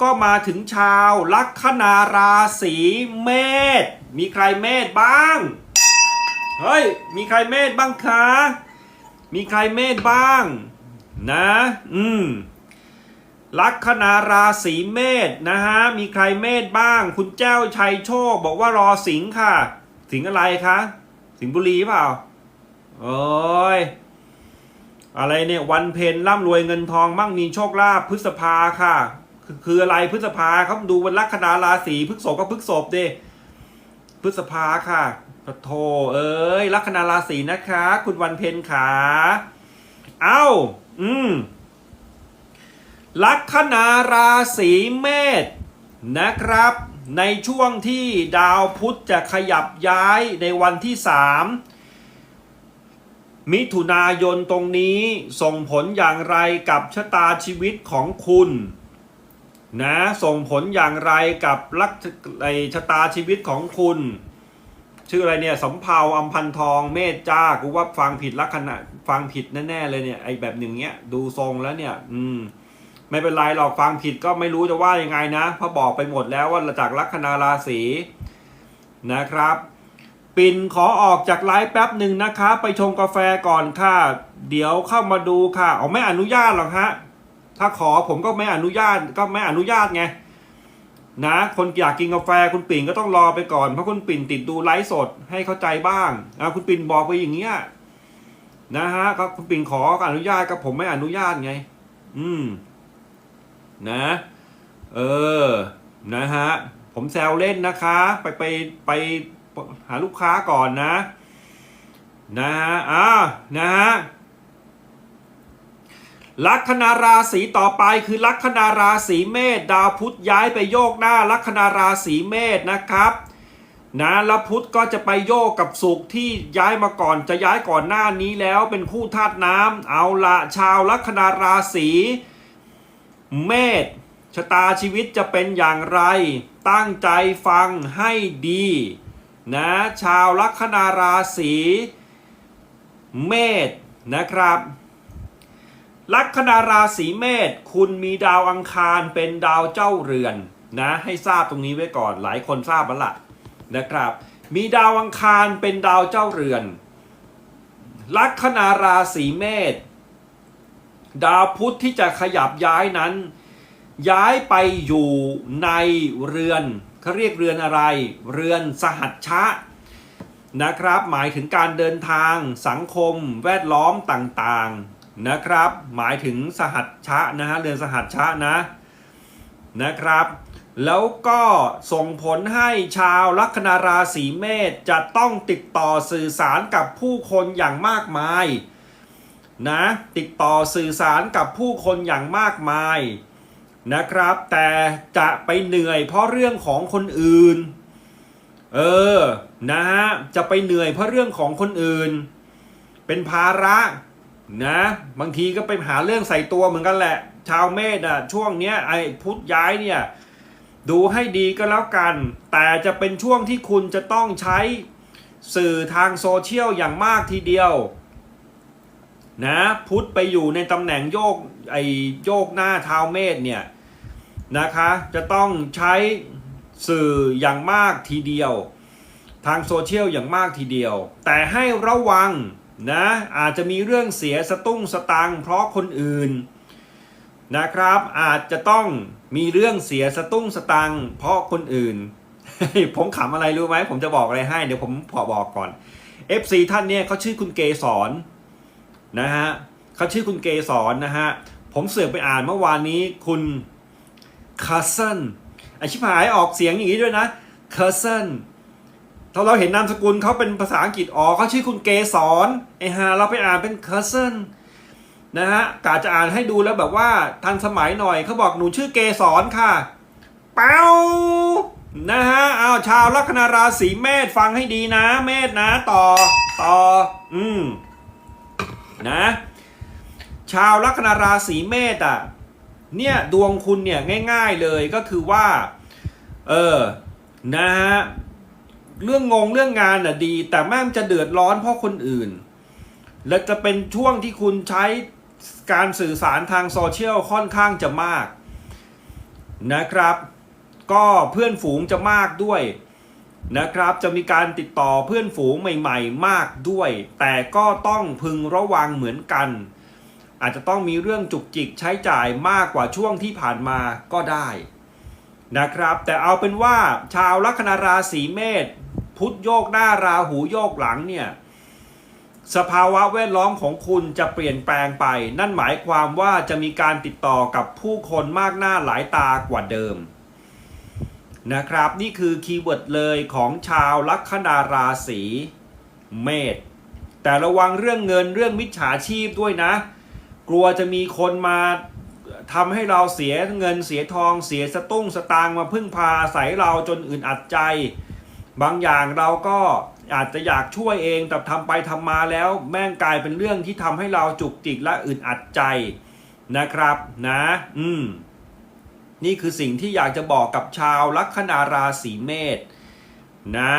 ก็มาถึงชาวลัคนาราศีเมษ มีใครเมษบ้าง เฮ้ย มีใครเมษบ้างคะ มีใครเมษบ้าง นะ อืม ลัคนาราศีเมษนะฮะ มีใครเมษบ้าง คุณแจ้วชัยโชคบอกว่ารอสิงห์ค่ะ สิงอะไรคะ สิงบุรีเปล่าโอ้ยอะไรเนี่ย วันเพ็ญร่ำรวยเงินทองมั่งมีโชคลาภพฤษภาค่ะ คืออะไรพฤษภาเขาดูวันลัคนาราศีพฤษภก็พฤษภดิพฤษภาค่ะปะโทเอ้ยลัคนาราศีนะคะ คุณวันเพ็ญขาเอ้า อืมลัคนาราศีเมษนะครับ ในช่วงที่ดาวพุธจะขยับย้ายในวันที่สามมิถุนายนตรงนี้ส่งผลอย่างไรกับชะตาชีวิตของคุณ นะส่งผลอย่างไรกับลักษไอชะตาชีวิตของคุณ ชื่ออะไรเนี่ยสำเภาอัมพันทองเมธจ้ากูว่าฟังผิดลักษณะฟังผิดแน่ๆเลยเนี่ยไอแบบหนึ่งเนี้ยดูทรงแล้วเนี่ย อืม ไม่เป็นไรหรอกฟังผิดก็ไม่รู้จะว่ายังไงนะเพราะบอกไปหมดแล้วว่าจากลัคนาราศีนะครับ ปิ่นขอออกจากไลฟ์แป๊บหนึ่งนะคะ ไปชงกาแฟก่อนค่ะ เดี๋ยวเข้ามาดูค่ะเอาไม่อนุญาตหรอกฮะ ถ้าขอผมก็ไม่อนุญาตก็ไม่อนุญาตไงนะ คนอยากกินกาแฟคุณปิ่นก็ต้องรอไปก่อนเพราะคุณปิ่นติดดูไลฟ์สดให้เข้าใจบ้างอะคุณปิ่นบอกไปอย่างเงี้ยนะฮะก็คุณปิ่นขออนุญาตก็ผมไม่อนุญาตไง อืม นะ เออ นะฮะ ผมแซวเล่นนะคะ ไปไปไปหาลูกค้าก่อนนะ นะฮะอ่านะฮะ ลัคนาราศีต่อไปคือลัคนาราศีเมษดาวพุธย้ายไปโยกหน้าลัคนาราศีเมษนะครับนะแล้วพุธก็จะไปโยกกับสุขที่ย้ายมาก่อนจะย้ายก่อนหน้านี้แล้วเป็นคู่ธาตุน้ำเอาละชาวลัคนาราศีเมษชะตาชีวิตจะเป็นอย่างไร ตั้งใจฟังให้ดี นะ ชาวลัคนาราศีเมษนะครับ ลัคนาราศีเมษคุณมีดาวอังคารเป็นดาวเจ้าเรือนนะให้ทราบตรงนี้ไว้ก่อนหลายคนทราบแล้วล่ะนะครับ มีดาวอังคารเป็นดาวเจ้าเรือน ลัคนาราศีเมษดาวพุธที่จะขยับย้ายนั้น ย้ายไปอยู่ในเรือนเขาเรียกเรือนอะไร เรือนสหัชชะนะครับ หมายถึงการเดินทางสังคมแวดล้อมต่างๆ นะครับ หมายถึงสหัชชะนะฮะเรือนสหัชชะนะนะครับ แล้วก็ส่งผลให้ชาวลัคนาราศีเมษจะต้องติดต่อสื่อสารกับผู้คนอย่างมากมายนะติดต่อสื่อสารกับผู้คนอย่างมากมายนะครับ แต่จะไปเหนื่อยเพราะเรื่องของคนอื่น เออนะฮะจะไปเหนื่อยเพราะเรื่องของคนอื่น เป็นภาระ นะ บางทีก็ไปหาเรื่องใส่ตัวเหมือนกันแหละ ชาวเมษอะช่วงเนี้ยไอ้พุธย้ายเนี่ย ดูให้ดีก็แล้วกัน แต่จะเป็นช่วงที่คุณจะต้องใช้สื่อทางโซเชียลอย่างมากทีเดียว นะพุทธไปอยู่ในตำแหน่งโยกไอโยกหน้าเท้าเมษเนี่ยนะคะ จะต้องใช้สื่ออย่างมากทีเดียว ทางโซเชียลอย่างมากทีเดียว แต่ให้ระวัง นะอาจจะมีเรื่องเสียสตุ้งสตังเพราะคนอื่นนะครับอาจจะต้องมีเรื่องเสียสตุ้งสตังเพราะคนอื่น ผมขำอะไรรู้ไหมผมจะบอกอะไรให้เดี๋ยวผมพอบอกก่อน FC ท่านเนี่ยเขาชื่อคุณเกสรนนะฮะเขาชื่อคุณเกสรนนะฮะผมเสือกไปอ่านเมื่อวานนี้คุณคาสเซนอชิบหายออกเสียงอย่างนี้ด้วยนะคาสเซน ถ้าเราเห็นนามสกุลเขาเป็นภาษาอังกฤษอ๋อเขาชื่อคุณเกสรไอฮาเราไปอ่านเป็นคาสเซนนะฮะกาจะอ่านให้ดูแล้วแบบว่าทันสมัยหน่อยเขาบอกหนูชื่อเกสรค่ะเป้านะฮะเอาชาวลัคนาราศีเมษฟังให้ดีนะ เมษนะต่อต่ออืมนะชาวลัคนาราศีเมษอะเนี่ยดวงคุณเนี่ยง่าย ๆเลยก็คือว่า เออนะฮะ เรื่องงงเรื่องงานอะดี แต่แม่งจะเดือดร้อนเพราะคนอื่น และจะเป็นช่วงที่คุณใช้การสื่อสารทางโซเชียลค่อนข้างจะมากนะครับ ก็เพื่อนฝูงจะมากด้วยนะครับ จะมีการติดต่อเพื่อนฝูงใหม่ ๆ มากด้วย แต่ก็ต้องพึงระวังเหมือนกัน อาจจะต้องมีเรื่องจุกจิกใช้จ่ายมากกว่าช่วงที่ผ่านมาก็ได้ นะครับ แต่เอาเป็นว่าชาวลัคนาราศีเมษพุธโยกหน้าราหูโยกหลังเนี่ยสภาวะแวดล้อมของคุณจะเปลี่ยนแปลงไป นั่นหมายความว่าจะมีการติดต่อกับผู้คนมากหน้าหลายตากว่าเดิม นะครับ นี่คือคีย์เวิร์ดเลยของชาวลัคนาราศีเมษแต่ระวังเรื่องเงินเรื่องมิจฉาชีพด้วยนะ กลัวจะมีคนมา ทำให้เราเสียเงินเสียทองเสียสตุ้งสตางมาพึ่งพาอาศัยเราจนอื่นอัดใจ บางอย่างเราก็อาจจะอยากช่วยเองแต่ทำไปทำมาแล้วแม่งกลายเป็นเรื่องที่ทำให้เราจุกจิกและอึดอัดใจนะครับนะ อืม นี่คือสิ่งที่อยากจะบอกกับชาวลัคนาราศีเมษนะ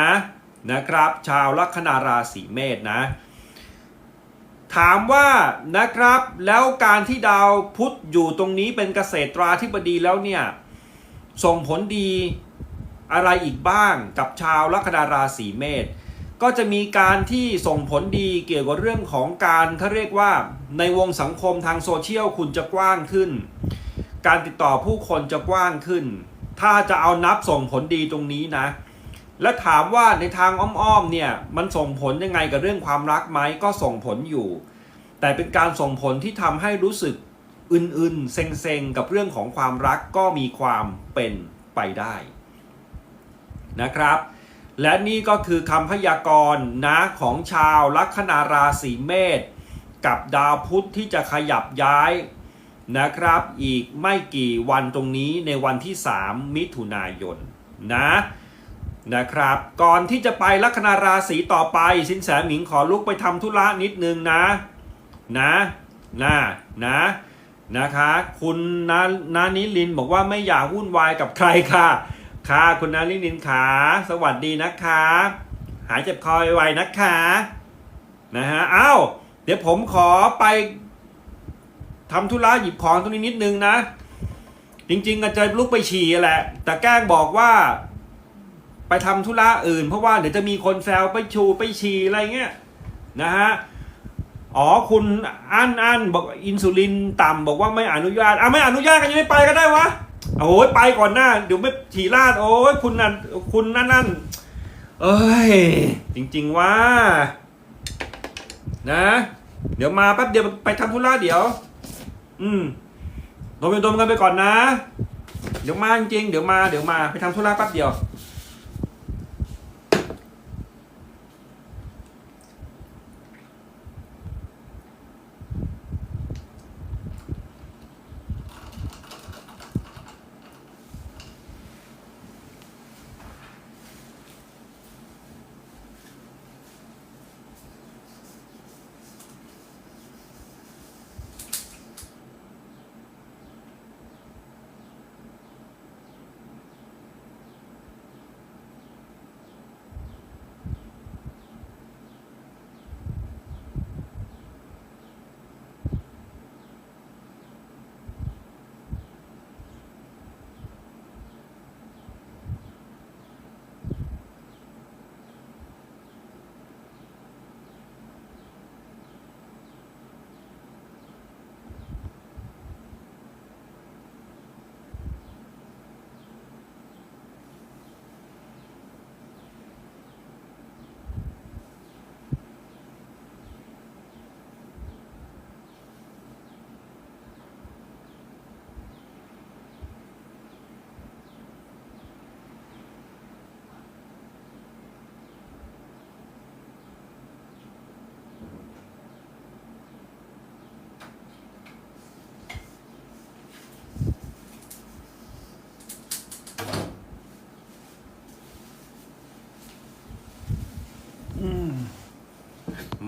นะครับ ชาวลัคนาราศีเมษนะ ถามว่านะครับแล้วการที่ดาวพุธอยู่ตรงนี้เป็นเกษตราธิบดีแล้วเนี่ย ส่งผลดีอะไรอีกบ้างกับชาวลัคนาราศีเมษก็จะมีการที่ส่งผลดีเกี่ยวกับเรื่องของการเขาเรียกว่าในวงสังคมทางโซเชียลคุณจะกว้างขึ้น การติดต่อผู้คนจะกว้างขึ้น ถ้าจะเอานับส่งผลดีตรงนี้นะ และถามว่าในทางอ้อมๆเนี่ยมันส่งผลยังไงกับเรื่องความรักไหมก็ส่งผลอยู่ แต่เป็นการส่งผลที่ทำให้รู้สึกอึนๆเซ็งๆกับเรื่องของความรักก็มีความเป็นไปได้นะครับ และนี่ก็คือคำพยากรณ์นะของชาวลัคนาราศีเมษกับดาวพุธที่จะขยับย้ายนะครับ อีกไม่กี่วันตรงนี้ในวันที่ 3 มิถุนายนนะ นะครับ ก่อนที่จะไปลัคนาราศีต่อไป สินแสหมิงขอลุกไปทำธุระนิดนึงนะ นะนะนะนะคะ คุณนานานิลินบอกว่าไม่อยากวุ่นวายกับใครค่ะ ค่ะคุณนานิลินขาสวัสดีนะคะ หายเจ็บคอไวๆนะคะนะฮะอ้าวเดี๋ยวผมขอไปทำธุระหยิบของตรงนี้นิดนึงนะ จริงๆอาจจะลุกไปฉี่แหละ แต่แกล้งบอกว่า ไปทำธุระอื่น เพราะว่าเดี๋ยวจะมีคนแซวไปชูไปฉี่อะไรเงี้ยนะฮะอ๋อคุณอันอันบอกอินซูลินต่ำบอกว่าไม่อนุญาตอะไม่อนุญาตกันยังไม่ไปก็ได้วะโอ้ยไปก่อนหน้าเดี๋ยวไม่ฉี่ราดโอ้ยคุณนั่นคุณนั่นนั่นเอ้ยจริง ๆว่า นะ เดี๋ยวมาแป๊บเดียวไปทำธุระเดี๋ยว อืมดมไปดมกันไปก่อนนะ เดี๋ยวมาจริงๆเดี๋ยวมาเดี๋ยวมาไปทำธุระแป๊บเดียว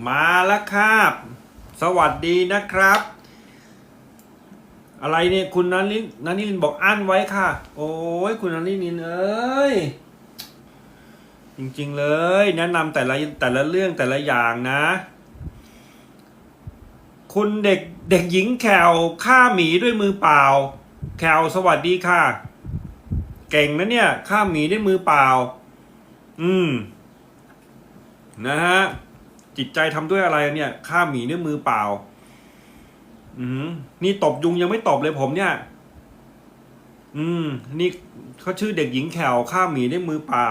มาแล้วครับ สวัสดีนะครับ อะไรเนี่ยคุณนันลินนันนิลินบอกอั้นไว้ค่ะ โอ้ยคุณนันนิลินเอ้ยจริงๆเลย แนะนำแต่ละแต่ละเรื่องแต่ละอย่างนะ คุณเด็กเด็กหญิงแขวฆ่าหมีด้วยมือเปล่า แขวสวัสดีค่ะ เก่งนะเนี่ยฆ่าหมีด้วยมือเปล่า อืม นะฮะ จิตใจทำด้วยอะไรเนี่ยฆ่าหมีด้วยมือเปล่า อืมนี่ตบยุงยังไม่ตบเลยผมเนี่ย อืม นี่เขาชื่อเด็กหญิงแขวฆ่าหมีด้วยมือเปล่า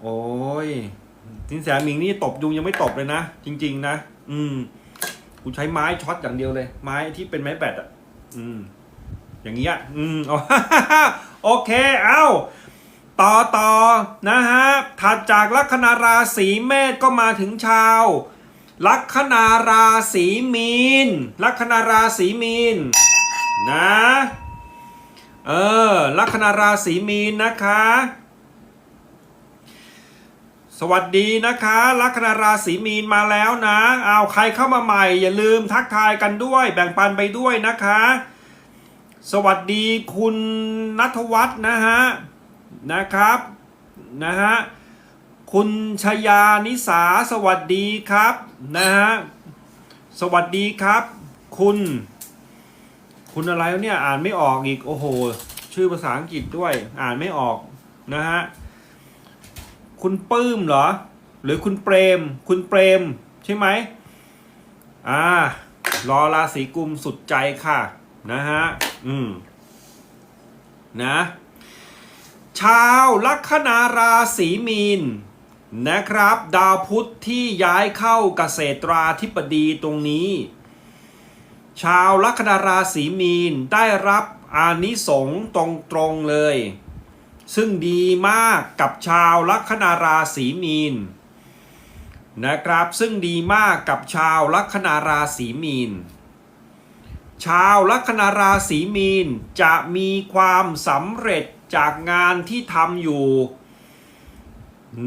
โอ้ยสินแสหมิงนี่ตบยุงยังไม่ตบเลยนะจริง ๆ นะอืมกูใช้ไม้ช็อตอย่างเดียวเลย ไม้ที่เป็นไม้แบตอะ อืม อย่างเงี้ยอืมอ๋อโอเค เอ้า ต่อต่อนะฮะถัดจากลัคนาราศีเมษก็มาถึงชาว ลัคนาราศีมีน ลัคนาราศีมีนนะเออลัคนาราศีมีนนะคะ สวัสดีนะคะ ลัคนาราศีมีนมาแล้วนะเอาใครเข้ามาใหม่ อย่าลืมทักทายกันด้วย แบ่งปันไปด้วยนะคะ สวัสดีคุณนัทวัฒน์นะฮะ นะครับนะฮะคุณชยานิสาสวัสดีครับนะฮะสวัสดีครับ คุณ คุณอะไรเนี่ยอ่านไม่ออกอีกโอ้โห ชื่อภาษาอังกฤษด้วย อ่านไม่ออกนะฮะคุณปื้มเหรอ หรือคุณเปรม คุณเปรมใช่ไหมอ่ารอราศีกุมสุดใจค่ะ นะฮะ อืม นะ ชาวลัคนาราศีมีนนะครับ ดาวพุธที่ย้ายเข้าเกษตราธิบดีตรงนี้ ชาวลัคนาราศีมีนได้รับอานิสงส์ตรงๆเลย ซึ่งดีมากกับชาวลัคนาราศีมีนนะครับซึ่งดีมากกับชาวลัคนาราศีมีน ชาวลัคนาราศีมีนจะมีความสำเร็จ จากงานที่ทำอยู่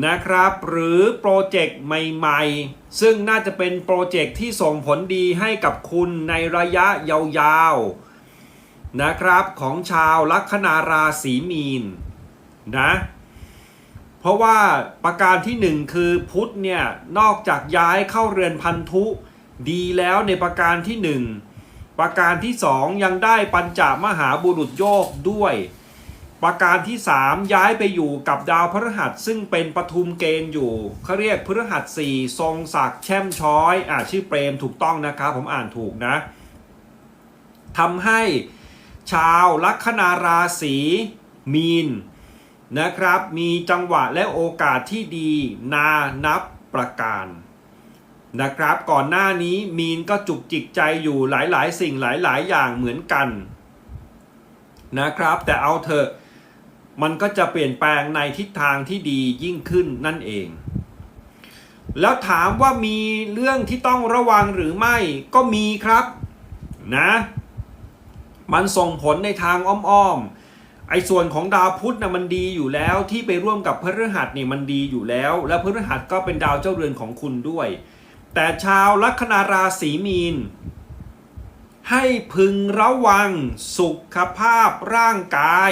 นะครับ หรือโปรเจกต์ใหม่ๆ ซึ่งน่าจะเป็นโปรเจกต์ที่ส่งผลดีให้กับคุณในระยะยาวๆนะครับของชาวลัคนาราศีมีนนะเพราะว่าประการที่หนึ่งคือพุธเนี่ย นอกจากย้ายเข้าเรือนพันธุ ดีแล้วในประการที่หนึ่งประการที่สองยังได้ปัญจมหาบุรุษโยกด้วย ประการที่สามย้ายไปอยู่กับดาวพฤหัสซึ่งเป็นปทุมเกณฑ์อยู่เขาเรียกพฤหัสสีทรงศักดิ์แช่มช้อยอ่าชื่อเปรมถูกต้องนะครับ ผมอ่านถูกนะทำให้ชาวลัคนาราศีมีนนะครับ มีจังหวะและโอกาสที่ดีนานับประการนะครับ ก่อนหน้านี้มีนก็จุกจิกใจอยู่หลายๆ สิ่งหลายๆ อย่างเหมือนกันนะครับ แต่เอาเถอะ มันก็จะเปลี่ยนแปลงในทิศทางที่ดียิ่งขึ้นนั่นเอง แล้วถามว่ามีเรื่องที่ต้องระวังหรือไม่ก็มีครับนะ มันส่งผลในทางอ้อมๆไอ้ส่วนของดาวพุธนะมันดีอยู่แล้วที่ไปร่วมกับพฤหัสนี่มันดีอยู่แล้ว และพฤหัสก็เป็นดาวเจ้าเรือนของคุณด้วย แต่ชาวลัคนาราศีมีนให้พึงระวังสุขภาพร่างกาย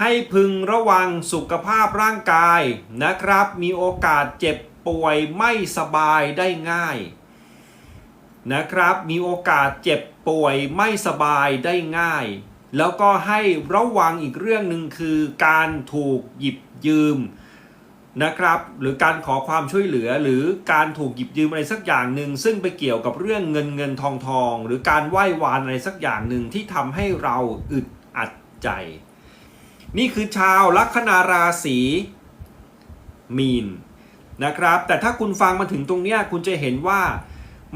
ให้พึงระวังสุขภาพร่างกายนะครับ มีโอกาสเจ็บป่วยไม่สบายได้ง่าย นะครับ มีโอกาสเจ็บป่วยไม่สบายได้ง่าย แล้วก็ให้ระวังอีกเรื่องหนึ่งคือการถูกหยิบยืมนะครับ หรือการขอความช่วยเหลือหรือการถูกหยิบยืมอะไรสักอย่างหนึ่งซึ่งไปเกี่ยวกับเรื่องเงินเงินทองทอง หรือการไหว้วานอะไรสักอย่างหนึ่งที่ทำให้เราอึดอัดใจ นี่คือชาวลัคนาราศีมีนนะครับ แต่ถ้าคุณฟังมาถึงตรงเนี้ยคุณจะเห็นว่า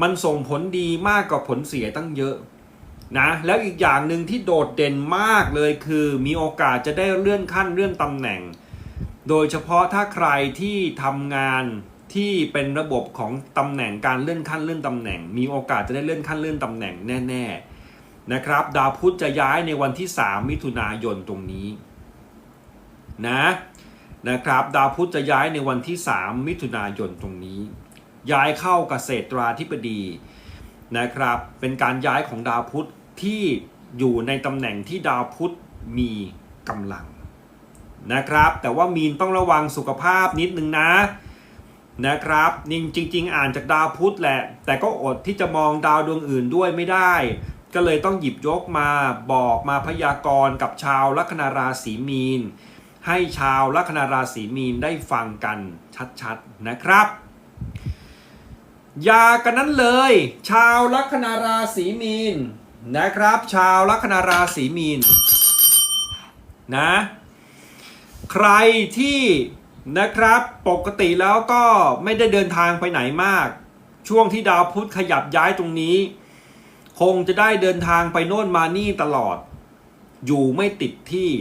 มันส่งผลดีมากกว่าผลเสียตั้งเยอะนะแล้วอีกอย่างหนึ่งที่โดดเด่นมากเลยคือมีโอกาสจะได้เลื่อนขั้นเลื่อนตำแหน่ง โดยเฉพาะถ้าใครที่ทำงานที่เป็นระบบของตำแหน่งการเลื่อนขั้นเลื่อนตำแหน่ง มีโอกาสจะได้เลื่อนขั้นเลื่อนตำแหน่งแน่ ๆนะครับ ดาวพุธจะย้ายในวันที่ 3 มิถุนายนตรงนี้ นะนะครับ ดาวพุธจะย้ายในวันที่ 3 มิถุนายนตรงนี้ ย้ายเข้าเกษตราธิบดีนะครับ เป็นการย้ายของดาวพุธที่อยู่ในตำแหน่งที่ดาวพุธมีกำลังนะครับ แต่ว่ามีนต้องระวังสุขภาพนิดนึงนะนะครับจริงจริง ๆ อ่านจากดาวพุธแหละ แต่ก็อดที่จะมองดาวดวงอื่นด้วยไม่ได้ ก็เลยต้องหยิบยกมาบอกมาพยากรณ์กับชาวลัคนาราศีมีน ให้ชาวลัคนาราศีมีนได้ฟังกันชัดๆนะครับอย่ากันนั้นเลย ชาวลัคนาราศีมีนนะครับ ชาวลัคนาราศีมีนนะใครที่นะครับปกติแล้วก็ไม่ได้เดินทางไปไหนมาก ช่วงที่ดาวพุธขยับย้ายตรงนี้ คงจะได้เดินทางไปโน่นมานี่ตลอด อยู่ไม่ติดที่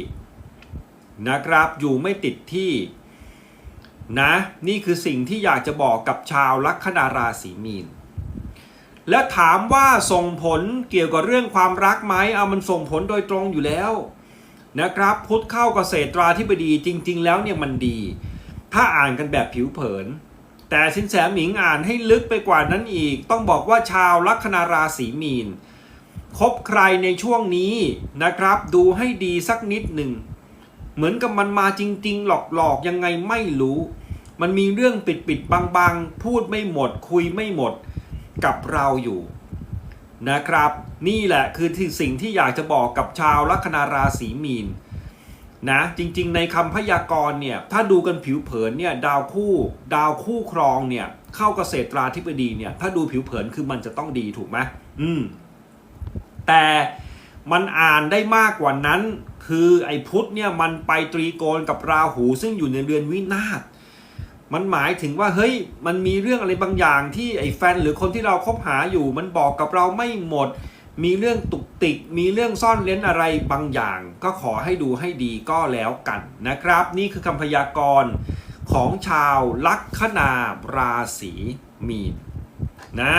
นะครับ อยู่ไม่ติดที่นะ นี่คือสิ่งที่อยากจะบอกกับชาวลัคนาราศีมีน และถามว่าส่งผลเกี่ยวกับเรื่องความรักไหมเอามันส่งผลโดยตรงอยู่แล้วนะครับ พุทธเข้าเกษตราธิบดีจริง ๆ แล้วเนี่ยมันดี ถ้าอ่านกันแบบผิวเผิน แต่สินแสหมิงอ่านให้ลึกไปกว่านั้นอีก ต้องบอกว่าชาวลัคนาราศีมีนคบใครในช่วงนี้นะครับ ดูให้ดีสักนิดหนึ่ง เหมือนกับมันมาจริง ๆ หลอกๆยังไงไม่รู้ มันมีเรื่องปิดปิดๆบางๆ พูดไม่หมด คุยไม่หมดกับเราอยู่นะครับ นี่แหละคือสิ่งที่อยากจะบอกกับชาวลัคนาราศีมีนนะจริงๆ ในคำพยากรณ์เนี่ยถ้าดูกันผิวเผินเนี่ยดาวคู่ดาวคู่ครองเนี่ยเข้าเกษตราธิบดีเนี่ยถ้าดูผิวเผินคือมันจะต้องดีถูกไหมอืมแต่ มันอ่านได้มากกว่านั้น คือไอ้พุทธเนี่ยมันไปตรีโกณกับราหู ซึ่งอยู่ในเรือนวินาศมันหมายถึงว่าเฮ้ยมันมีเรื่องอะไรบางอย่างที่ไอ้แฟนหรือคนที่เราคบหาอยู่ มันบอกกับเราไม่หมด มีเรื่องตุกติก มีเรื่องซ่อนเล้นอะไรบางอย่าง ก็ขอให้ดูให้ดีก็แล้วกันนะครับ นี่คือคำพยากรณ์ของชาวลัคนาราศีมีนนะ